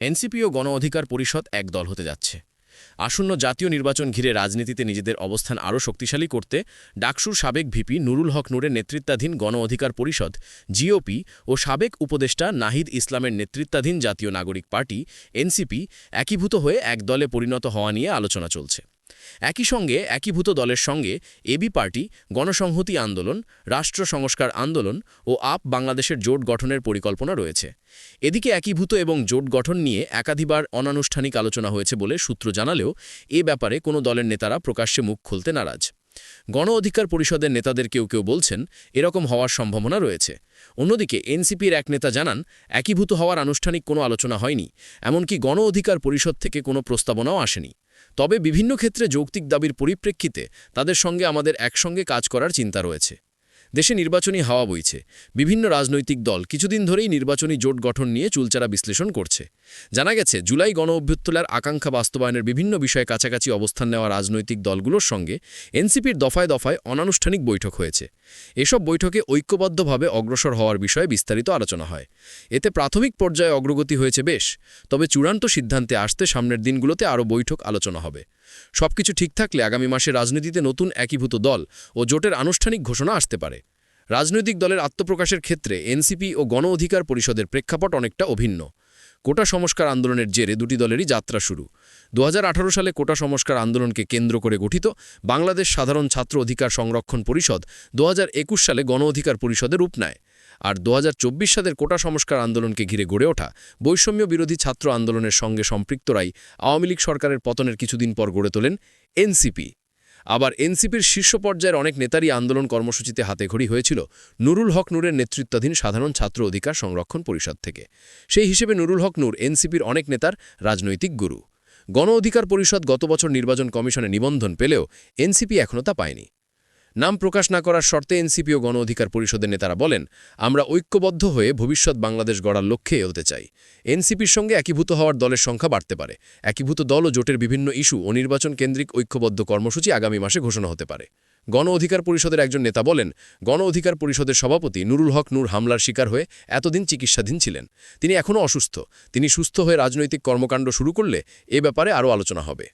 NCP ও গণ অধিকার পরিষদ এক দল হতে যাচ্ছে। আসন্ন জাতীয় নির্বাচন ঘিরে রাজনীতিতে নিজেদের অবস্থান আরও শক্তিশালী করতে ডাকসুর সাবেক ভিপি নুরুল হক নূরের নেতৃত্বাধীন গণ অধিকার পরিষদ, জিওপি ও সাবেক উপদেষ্টা নাহিদ ইসলামের নেতৃত্বাধীন জাতীয় নাগরিক পার্টি, এনসিপি, একীভূত হয়ে এক দলে পরিণত হওয়া নিয়ে আলোচনা চলছে। একই সঙ্গে একীভূত দলের সঙ্গে এবি পার্টি, গণসংহতি আন্দোলন, রাষ্ট্র সংস্কার আন্দোলন ও আপ বাংলাদেশের জোট গঠনের পরিকল্পনা রয়েছে। এদিকে একীভূত এবং জোট গঠন নিয়ে একাধিবার অনানুষ্ঠানিক আলোচনা হয়েছে বলে সূত্র জানালেও এ ব্যাপারে কোনো দলের নেতারা প্রকাশ্যে মুখ খুলতে নারাজ। গণ অধিকার পরিষদের নেতাদের কেউ কেউ বলছেন, এরকম হওয়ার সম্ভাবনা রয়েছে। অন্যদিকে এনসিপির এক নেতা জানান, একীভূত হওয়ার আনুষ্ঠানিক কোনো আলোচনা হয়নি, এমনকি গণ অধিকার পরিষদ থেকে কোনো প্রস্তাবনাও আসেনি। তবে বিভিন্ন ক্ষেত্রে যৌক্তিক দাবির পরিপ্রেক্ষিতে তাদের সঙ্গে আমাদের একসঙ্গে কাজ করার চিন্তা রয়েছে। দেশে নির্বাচনী হাওয়া বইছে। বিভিন্ন রাজনৈতিক দল কিছুদিন ধরেই নির্বাচনী জোট গঠন নিয়ে চুলচারা বিশ্লেষণ করছে। জানা গেছে, জুলাই গণ অভ্যুত্তলার আকাঙ্ক্ষা বাস্তবায়নের বিভিন্ন বিষয়ে কাছাকাছি অবস্থান নেওয়া রাজনৈতিক দলগুলোর সঙ্গে এনসিপির দফায় দফায় অনানুষ্ঠানিক বৈঠক হয়েছে। এসব বৈঠকে ঐক্যবদ্ধভাবে অগ্রসর হওয়ার বিষয়ে বিস্তারিত আলোচনা হয়। এতে প্রাথমিক পর্যায়ে অগ্রগতি হয়েছে বেশ, তবে চূড়ান্ত সিদ্ধান্তে আসতে সামনের দিনগুলোতে আরও বৈঠক আলোচনা হবে। সবকিছু ঠিক থাকলে আগামী মাসে রাজনীতিতে নতুন একীভূত দল ও জোটের আনুষ্ঠানিক ঘোষণা আসতে পারে। রাজনৈতিক দলের আত্মপ্রকাশের ক্ষেত্রে এনসিপি ও গণ অধিকার পরিষদের প্রেক্ষাপট অনেকটা অভিন্ন। কোটা সংস্কার আন্দোলনের জেরে দুটি দলেরই যাত্রা শুরু। দু হাজার আঠারো সালে কোটা সংস্কার আন্দোলনকে কেন্দ্র করে গঠিত বাংলাদেশ সাধারণ ছাত্র অধিকার সংরক্ষণ পরিষদ দুহাজার একুশ সালে গণ অধিকার পরিষদের রূপ নেয়। আর দু হাজার চব্বিশ সালের কোটা সংস্কার আন্দোলনকে ঘিরে গড়ে ওঠা বৈষম্য বিরোধী ছাত্র আন্দোলনের সঙ্গে সম্পৃক্তরাই আওয়ামী লীগ সরকারের পতনের কিছুদিন পর গড়ে তোলেন এনসিপি। আবার এনসিপির শীর্ষ পর্যায়ের অনেক নেতারই আন্দোলন কর্মসূচিতে হাতেখড়ি হয়েছিল নুরুল হক নূরের নেতৃত্বাধীন সাধারণ ছাত্র অধিকার সংরক্ষণ পরিষদ থেকে। সেই হিসেবে নুরুল হক নূর এনসিপির অনেক নেতার রাজনৈতিক গুরু। গণ অধিকার পরিষদ গত বছর নির্বাচন কমিশনে নিবন্ধন পেলেও এনসিপি এখনও তা পায়নি। নাম প্রকাশ না করার শর্তে এনসিপি ও গণ অধিকার পরিষদের নেতারা বলেন, আমরা ঐক্যবদ্ধ হয়ে ভবিষ্যৎ বাংলাদেশ গড়ার লক্ষ্যে এগোতে চাই। এনসিপির সঙ্গে একীভূত হওয়ার দলের সংখ্যা বাড়তে পারে। একীভূত দল ও জোটের বিভিন্ন ইস্যু ও নির্বাচন কেন্দ্রিক ঐক্যবদ্ধ কর্মসূচি আগামী মাসে ঘোষণা হতে পারে। গণ অধিকার পরিষদের একজন নেতা বলেন গণ অধিকার পরিষদের সভাপতি নুরুল হক নূর হামলার শিকার হয়ে এতদিন চিকিৎসাধীন ছিলেন। তিনি এখনও অসুস্থ। তিনি সুস্থ হয়ে রাজনৈতিক কর্মকাণ্ড শুরু করলে এ ব্যাপারে আরও আলোচনা হবে।